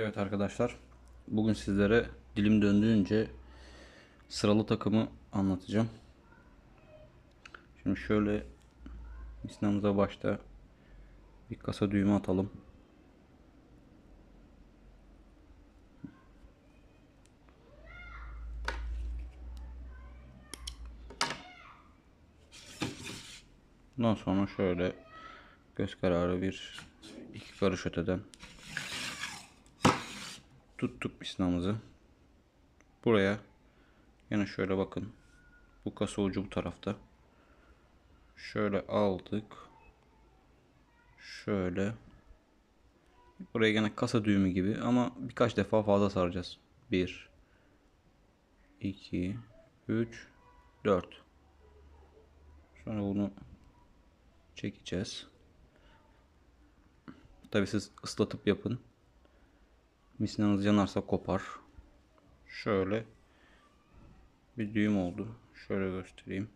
Evet arkadaşlar, bugün sizlere dilim döndüğünce sıralı takımı anlatacağım. Şimdi şöyle misnamıza başta bir kasa düğümü atalım. Bundan sonra şöyle göz kararı bir iki karış öteden tuttuk misnamızı. Buraya yine şöyle bakın. Bu kasa ucu bu tarafta. Şöyle aldık. Şöyle. Buraya yine kasa düğümü gibi ama birkaç defa fazla saracağız. 1 2 3 4 Sonra bunu çekeceğiz. Tabi siz ıslatıp yapın. Misinanız yanarsa kopar. Şöyle bir düğüm oldu. Şöyle göstereyim.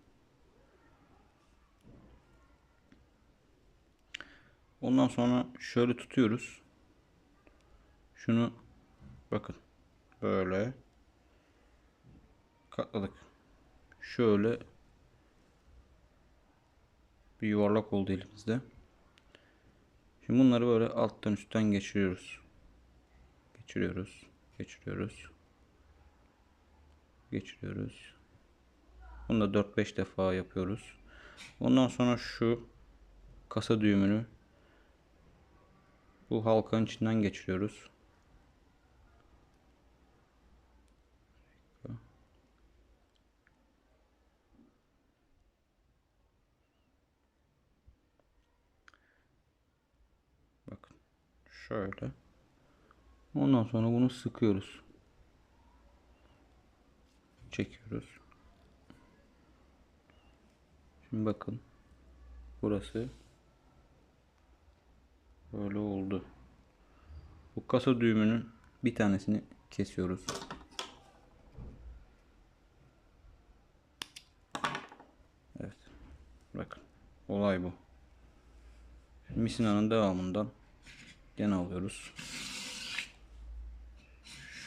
Ondan sonra şöyle tutuyoruz. Şunu bakın. Böyle katladık. Şöyle bir yuvarlak oldu elimizde. Şimdi bunları böyle alttan üstten geçiriyoruz. Geçiriyoruz. Geçiriyoruz. Geçiriyoruz. Bunu da 4-5 defa yapıyoruz. Ondan sonra şu kasa düğümünü bu halkanın içinden geçiriyoruz. Bakın. Şöyle. Ondan sonra bunu sıkıyoruz. Çekiyoruz. Şimdi bakın. Burası böyle oldu. Bu kasa düğümünün bir tanesini kesiyoruz. Evet. Bakın. Olay bu. Misina'nın devamından gene alıyoruz.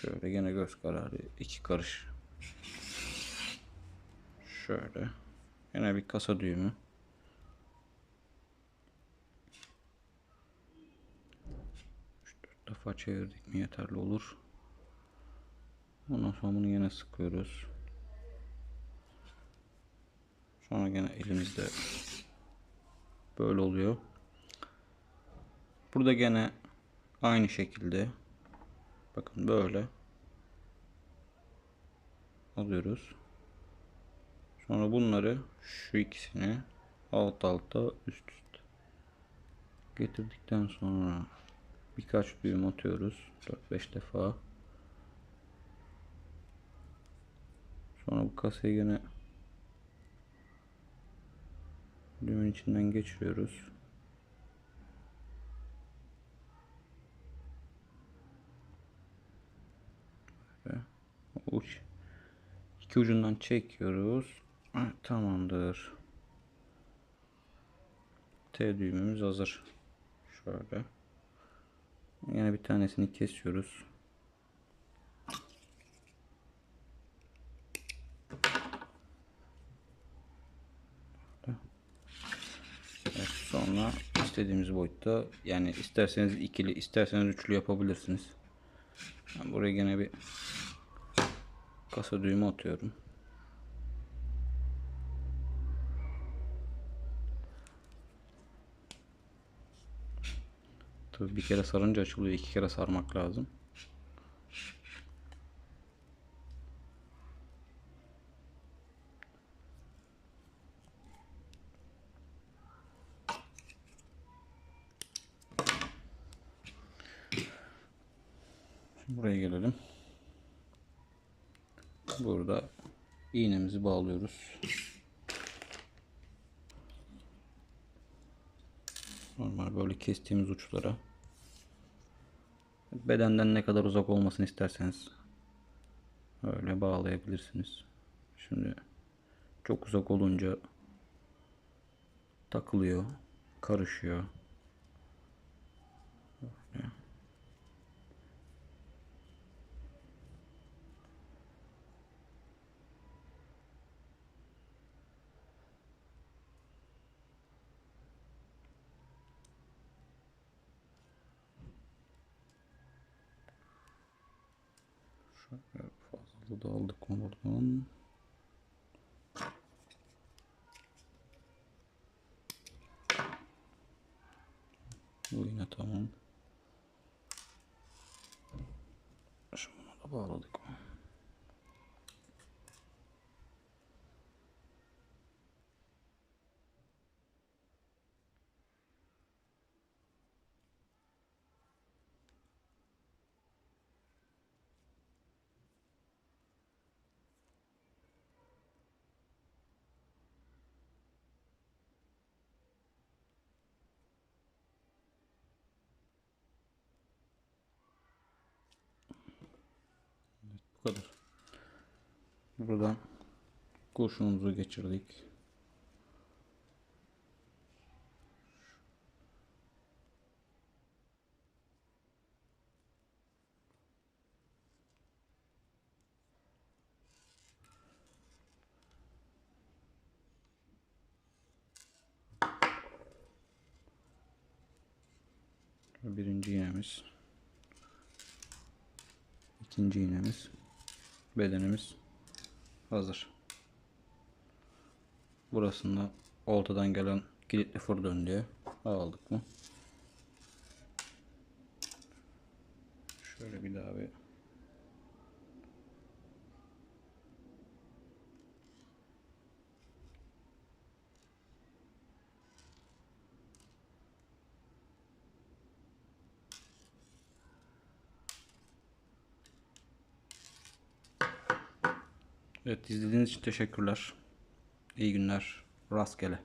Şöyle gene göz kararı iki karış. Şöyle. Yine bir kasa düğümü. Dört defa çevirdik mi yeterli olur. Ondan sonra bunu yine sıkıyoruz. Sonra gene elimizde böyle oluyor. Burada gene aynı şekilde bakın böyle alıyoruz. Sonra bunları şu ikisini alt alta üst üste getirdikten sonra birkaç düğüm atıyoruz. 4-5 defa. Sonra bu kasayı yine düğümün içinden geçiriyoruz. İki ucundan çekiyoruz. Evet, tamamdır. T düğümümüz hazır. Şöyle. Yine bir tanesini kesiyoruz. Sonra istediğimiz boyutta yani isterseniz ikili isterseniz üçlü yapabilirsiniz. Ben buraya gene bir kasa düğümü atıyorum. Tabii bir kere sarınca açılıyor. iki kere sarmak lazım. Şimdi buraya gelelim. Burada iğnemizi bağlıyoruz. Normal böyle kestiğimiz uçlara. Bedenden ne kadar uzak olmasını isterseniz öyle bağlayabilirsiniz. Şimdi çok uzak olunca takılıyor, karışıyor. Fazla da aldık buradan? Bu yine tamam. Şunu da bağladık mı? Bu kadar. Buradan kurşunumuzu geçirdik. Birinci iğnemiz. İkinci iğnemiz. Bedenimiz hazır. Burasında oltadan gelen kilitli fır döndüğü aldık mı? Şöyle bir daha bir Evet izlediğiniz için teşekkürler. İyi günler. Rastgele.